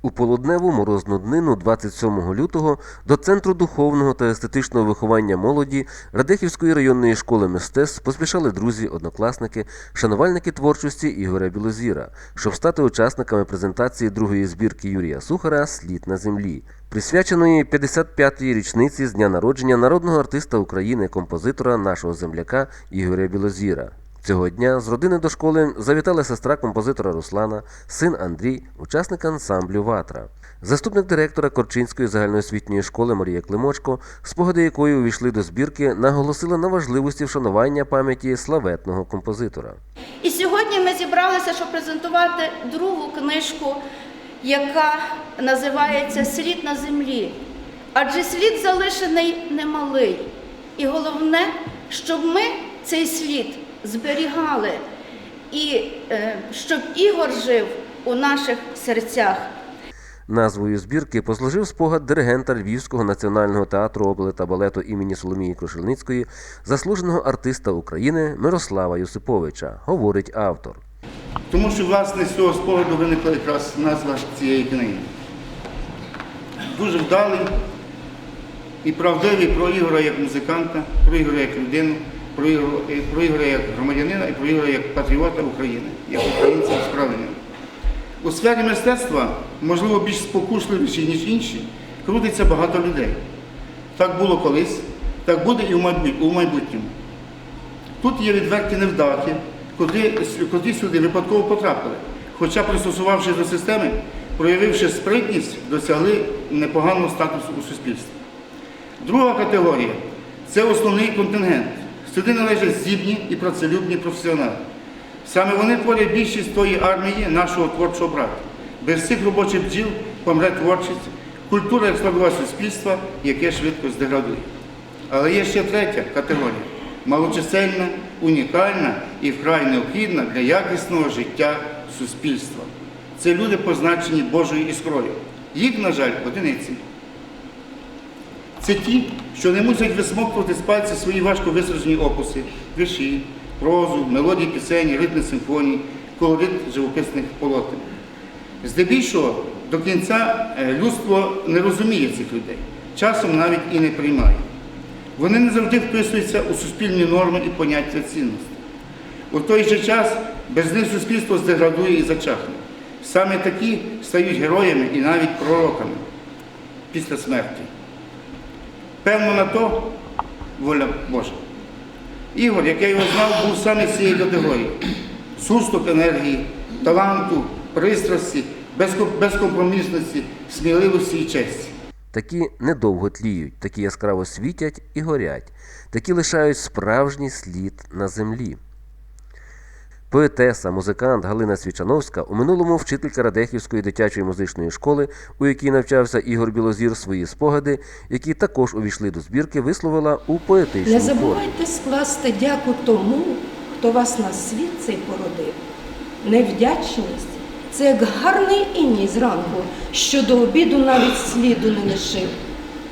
У полудневу морозну днину 27 лютого до Центру духовного та естетичного виховання молоді Радехівської районної школи мистецтв поспішали друзі, однокласники, шанувальники творчості Ігоря Білозіра, щоб стати учасниками презентації другої збірки Юрія Сухара Слід на землі, присвяченої 55-ї річниці з дня народження народного артиста України, композитора нашого земляка Ігоря Білозіра. Цього дня з родини до школи завітала сестра композитора Руслана, син Андрій, учасник ансамблю Ватра. Заступник директора Корчинської загальноосвітньої школи Марія Климочко, спогади якої увійшли до збірки, наголосила на важливості вшанування пам'яті славетного композитора. І сьогодні ми зібралися, щоб презентувати другу книжку, яка називається Слід на землі. Адже слід залишений немалий. І головне, щоб ми цей слід зберігали, і е, щоб Ігор жив у наших серцях. Назвою збірки послужив спогад диригента Львівського національного театру опери та балету імені Соломії Крушельницької, заслуженого артиста України Мирослава Юсиповича, говорить автор. Тому що, власне, з цього спогаду виникла якраз назва цієї книги. Дуже вдалий і правдивий про Ігора як музиканта, про Ігора як людину, про Ігора, і про Ігора як громадянина і про Ігора як патріота України, як українця справжнього. У сфері мистецтва, можливо, більш спокусливіші, ніж інші, крутиться багато людей. Так було колись, так буде і у майбутньому. Тут є відверті невдахи, котрі сюди випадково потрапили. Хоча, пристосувавшись до системи, проявивши спритність, досягли непоганого статусу у суспільстві. Друга категорія це основний контингент. Сюди належать здібні і працелюбні професіонали. Саме вони творять більшість тої армії нашого творчого брата. Без цих робочих бджіл помре творчість, культура як складова суспільства, яке швидко здеградує. Але є ще третя категорія малочисельна, унікальна і вкрай необхідна для якісного життя суспільства. Це люди, позначені Божою іскрою. Їх, на жаль, одиниці. Це ті, що не мусять висмоктувати з пальця свої важко висаджені опуси, вірші, прозу, мелодії пісень, ритми симфоній, колорит живописних полотен. Здебільшого до кінця е, людство не розуміє цих людей, часом навіть і не приймає. Вони не завжди вписуються у суспільні норми і поняття цінності. У той же час без них суспільство здеградує і зачахне. Саме такі стають героями і навіть пророками після смерті. Певно на то воля Божа. Ігор, як я його знав, був саме з цієї категорії. Суступ енергії, таланту, пристрасті, безкомпромісності, сміливості і честі. Такі недовго тліють, такі яскраво світять і горять, такі лишають справжній слід на землі. Поетеса, музикант Галина Свічановська у минулому вчителька Радехівської дитячої музичної школи, у якій навчався Ігор Білозір, свої спогади, які також увійшли до збірки, висловила у Не поетичному формі. забувайте скласти дяку тому, хто вас на світ цей породив. Невдячність це як гарний іній зранку, що до обіду навіть сліду не лишив.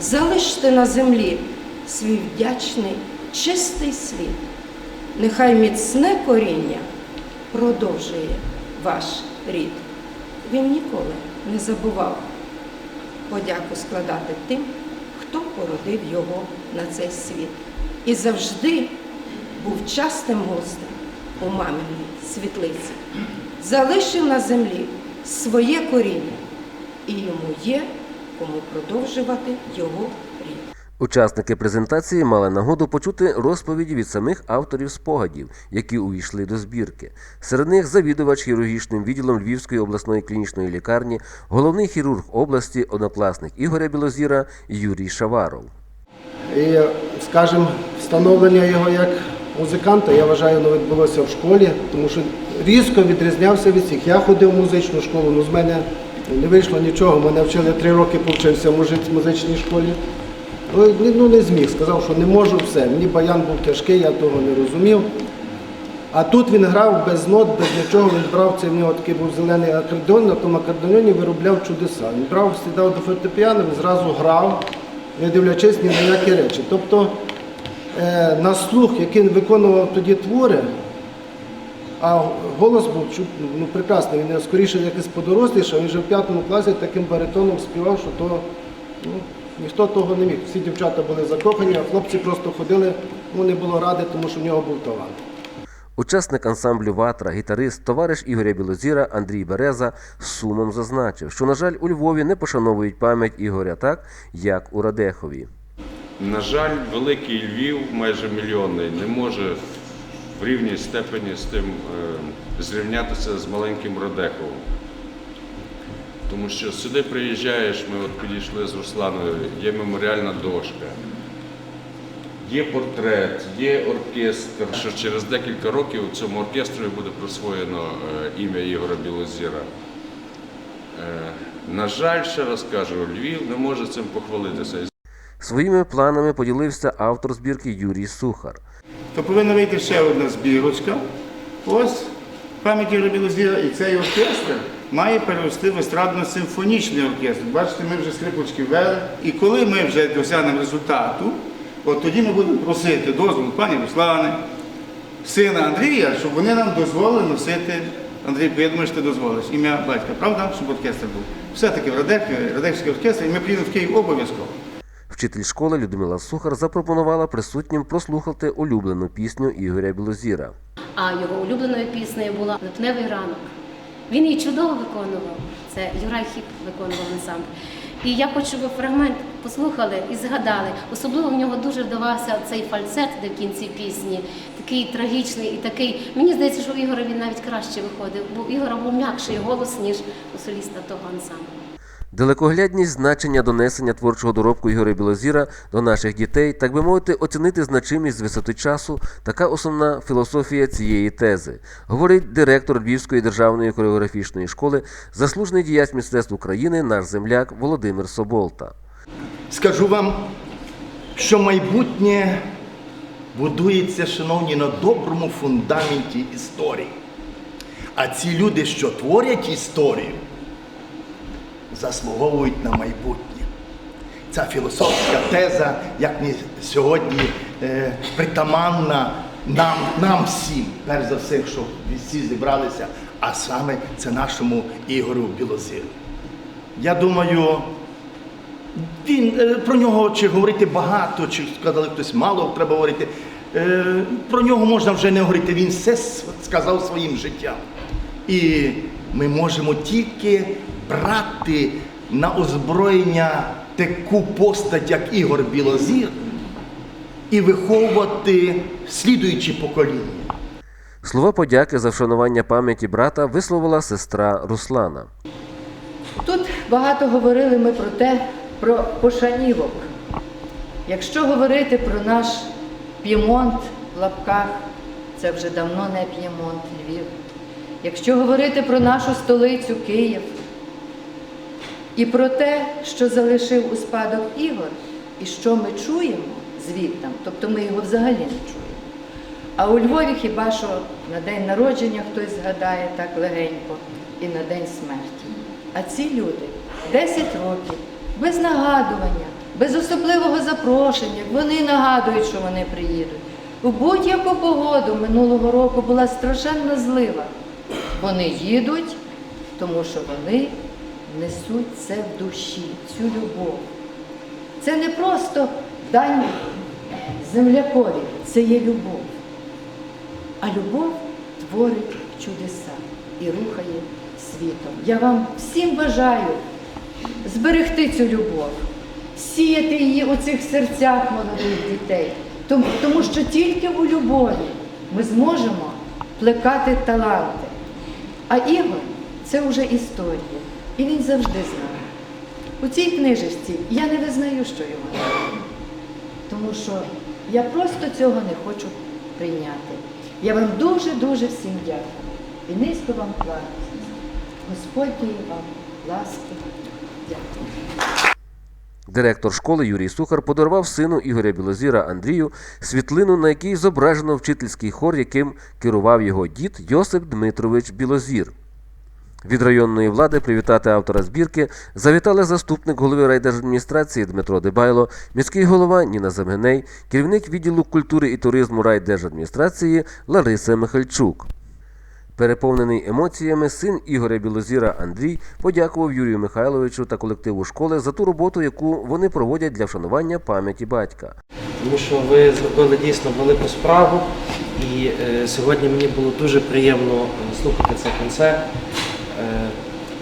Залиште на землі свій вдячний, чистий слід. Нехай міцне коріння продовжує ваш рід. Він ніколи не забував подяку складати тим, хто породив його на цей світ. І завжди був частим гостем у маминій світлиці. Залишив на землі своє коріння, і йому є кому продовжувати його рід. Учасники презентації мали нагоду почути розповіді від самих авторів спогадів, які увійшли до збірки. Серед них завідувач хірургічним відділом Львівської обласної клінічної лікарні, головний хірург області, однокласник Ігоря Білозіра Юрій Шаваров. І, скажімо, встановлення його як музиканта, я вважаю, воно відбулося в школі, тому що різко відрізнявся від всіх. Я ходив в музичну школу, ну з мене не вийшло нічого. Мене вчили три роки, повчився в музичній школі. Ну, ну не зміг, сказав, що не можу все. Мені баян був тяжкий, я того не розумів. А тут він грав без нот, без нічого, він брав це в нього такий був зелений акордеон, на тому акордеоні виробляв чудеса. Він брав, сідав до фортепіано, він зразу грав, не дивлячись ні на які речі. Тобто е, на слух, який він виконував тоді твори, А голос був ну, прекрасний. Він скоріше якось подорослішав, він вже в п'ятому класі таким баритоном співав, що то ну, ніхто того не міг. Всі дівчата були закохані, а хлопці просто ходили, ну не було ради, тому що в нього був талант. Учасник ансамблю Ватра, гітарист, товариш Ігоря Білозіра Андрій Береза з сумом зазначив, що, на жаль, у Львові не пошановують пам'ять Ігоря так, як у Радехові. На жаль, великий Львів, майже мільйонний, не може в рівній степені з тим е, зрівнятися з маленьким Родеховим. Тому що сюди приїжджаєш, ми от підійшли з Русланою, є меморіальна дошка, є портрет, є оркестр. Що через декілька років цьому оркестру буде присвоєно е, ім'я Ігора Білозіра. Е, на жаль, ще раз кажу, Львів не може цим похвалитися. Своїми планами поділився автор збірки Юрій Сухар. То повинна вийти ще одна збірочка. Ось пам'яті Робілозіра і цей оркестр має перерости в естрадно-симфонічний оркестр. Бачите, ми вже скрипочки ввели. І коли ми вже досягнемо результату, от тоді ми будемо просити дозволу пані Руслани, сина Андрія, щоб вони нам дозволили носити. Андрій, я думаю, що ти дозволиш ім'я батька, правда? Щоб оркестр був. Все-таки в Радек, Радекський оркестр, і ми приїдемо в Київ обов'язково. Вчитель школи Людмила Сухар запропонувала присутнім прослухати улюблену пісню Ігоря Білозіра. А його улюбленою піснею була Липневий ранок. Він її чудово виконував. Це Юрай Хіп виконував ансамбль. І я хочу, щоб фрагмент послухали і згадали. Особливо в нього дуже вдавався цей фальцет, де в кінці пісні, такий трагічний і такий. Мені здається, що у Ігора він навіть краще виходив, бо у Ігора був м'якший голос, ніж у соліста того ансамблю. Далекоглядність значення донесення творчого доробку Ігоря Білозіра до наших дітей, так би мовити, оцінити значимість з висоти часу така основна філософія цієї тези, говорить директор Львівської державної хореографічної школи, заслужений діяч мистецтв України, наш земляк Володимир Соболта. Скажу вам, що майбутнє будується, шановні, на доброму фундаменті історії. А ці люди, що творять історію, заслуговують на майбутнє. Ця філософська теза, як не сьогодні е, притаманна нам, нам всім, перш за все, що всі зібралися, а саме це нашому Ігорю Білозиру. Я думаю, він е, про нього чи говорити багато, чи сказали хтось мало треба говорити. Е, Про нього можна вже не говорити. Він все сказав своїм життям. І ми можемо тільки брати на озброєння таку постать, як Ігор Білозір, і виховувати слідуючі покоління. Слова подяки за вшанування пам'яті брата висловила сестра Руслана. Тут багато говорили ми про те, про пошанівок. Якщо говорити про наш П'ємонт в лапках, це вже давно не П'ємонт, Львів. Якщо говорити про нашу столицю Київ і про те, що залишив у спадок Ігор, і що ми чуємо звідтам, тобто ми його взагалі не чуємо. А у Львові хіба що на день народження хтось згадає так легенько і на день смерті. А ці люди 10 років без нагадування, без особливого запрошення, вони нагадують, що вони приїдуть. У будь-яку погоду минулого року була страшенна злива. Вони їдуть, тому що вони несуть це в душі, цю любов. Це не просто дань землякові, це є любов. А любов творить чудеса і рухає світом. Я вам всім бажаю зберегти цю любов, сіяти її у цих серцях молодих дітей, тому, тому що тільки у любові ми зможемо плекати таланти. А Ігор це вже історія, і він завжди з нами. У цій книжечці я не визнаю, що його. Тому що я просто цього не хочу прийняти. Я вам дуже-дуже всім дякую. І низько вам. Господь дає вам ласки. Дякую. Директор школи Юрій Сухар подарував сину Ігоря Білозіра Андрію світлину, на якій зображено вчительський хор, яким керував його дід Йосип Дмитрович Білозір. Від районної влади привітати автора збірки завітали заступник голови райдержадміністрації Дмитро Дебайло, міський голова Ніна Замгеней, керівник відділу культури і туризму райдержадміністрації Лариса Михальчук. Переповнений емоціями, син Ігоря Білозіра Андрій подякував Юрію Михайловичу та колективу школи за ту роботу, яку вони проводять для вшанування пам'яті батька. тому що ви зробили дійсно велику справу. І е, сьогодні мені було дуже приємно е, слухати цей концерт. Е,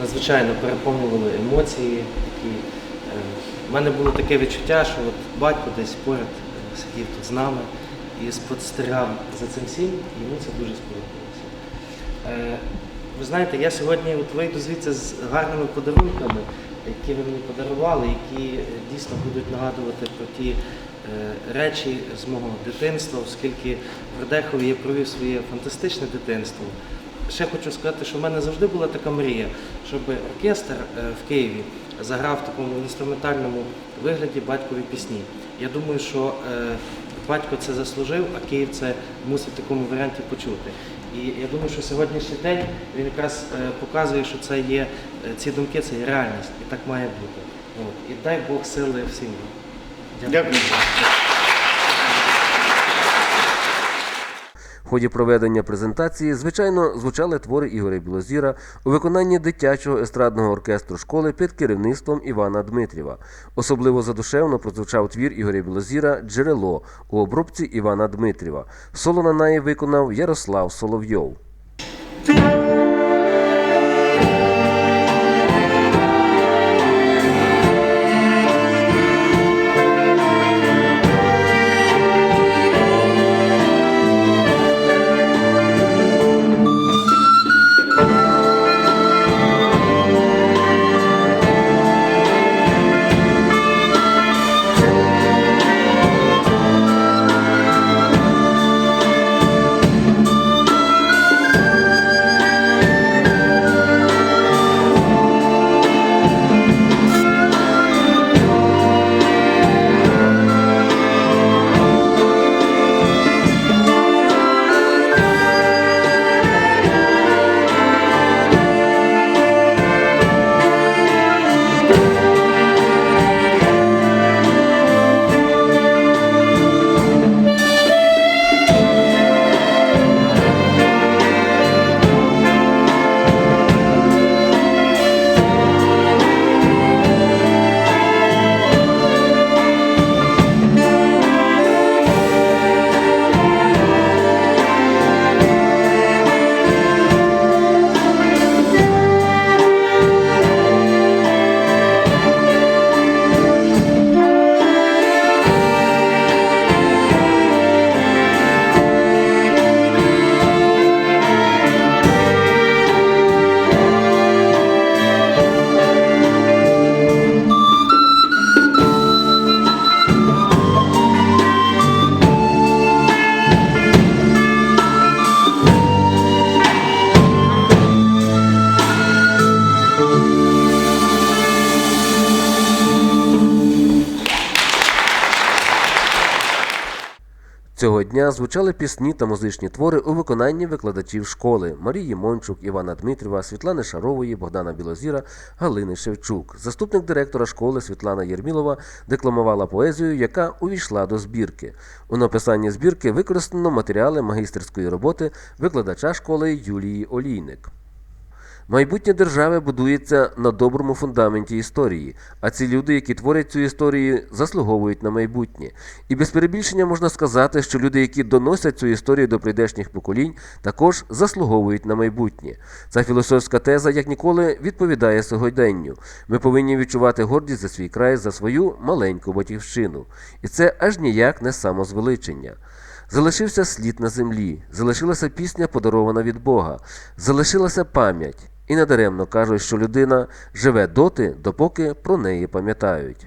надзвичайно переповнювали емоції. Такі. Е, в мене було таке відчуття, що от батько десь поряд е, сидів тут з нами і спостерігав за цим всім, і йому це дуже сподобалося. Е, ви знаєте, я сьогодні от вийду звідси з гарними подарунками, які ви мені подарували, які е, дійсно будуть нагадувати про ті е, речі з мого дитинства, оскільки в Радехові я провів своє фантастичне дитинство. Ще хочу сказати, що в мене завжди була така мрія, щоб оркестр е, в Києві заграв в такому інструментальному вигляді батькові пісні. Я думаю, що е, батько це заслужив, а Київ це мусить в такому варіанті почути. І я думаю, що сьогоднішній день він якраз е, показує, що це є ці думки, це є реальність, і так має бути. От. І дай Бог сили всім. вам. Дякую. В ході проведення презентації, звичайно, звучали твори Ігоря Білозіра у виконанні дитячого естрадного оркестру школи під керівництвом Івана Дмитрєва. Особливо задушевно прозвучав твір Ігоря Білозіра Джерело у обробці Івана Дмитрєва. Соло на неї виконав Ярослав Соловйов. Дня звучали пісні та музичні твори у виконанні викладачів школи Марії Мончук, Івана Дмитріва, Світлани Шарової, Богдана Білозіра, Галини Шевчук. Заступник директора школи Світлана Єрмілова декламувала поезію, яка увійшла до збірки. У написанні збірки використано матеріали магістерської роботи викладача школи Юлії Олійник. Майбутнє держави будується на доброму фундаменті історії, а ці люди, які творять цю історію, заслуговують на майбутнє. І без перебільшення можна сказати, що люди, які доносять цю історію до прийдешніх поколінь, також заслуговують на майбутнє. Ця філософська теза, як ніколи, відповідає сьогоденню. Ми повинні відчувати гордість за свій край, за свою маленьку батьківщину. І це аж ніяк не самозвеличення. Залишився слід на землі, залишилася пісня, подарована від Бога, залишилася пам'ять. І надаремно кажуть, що людина живе доти, допоки про неї пам'ятають.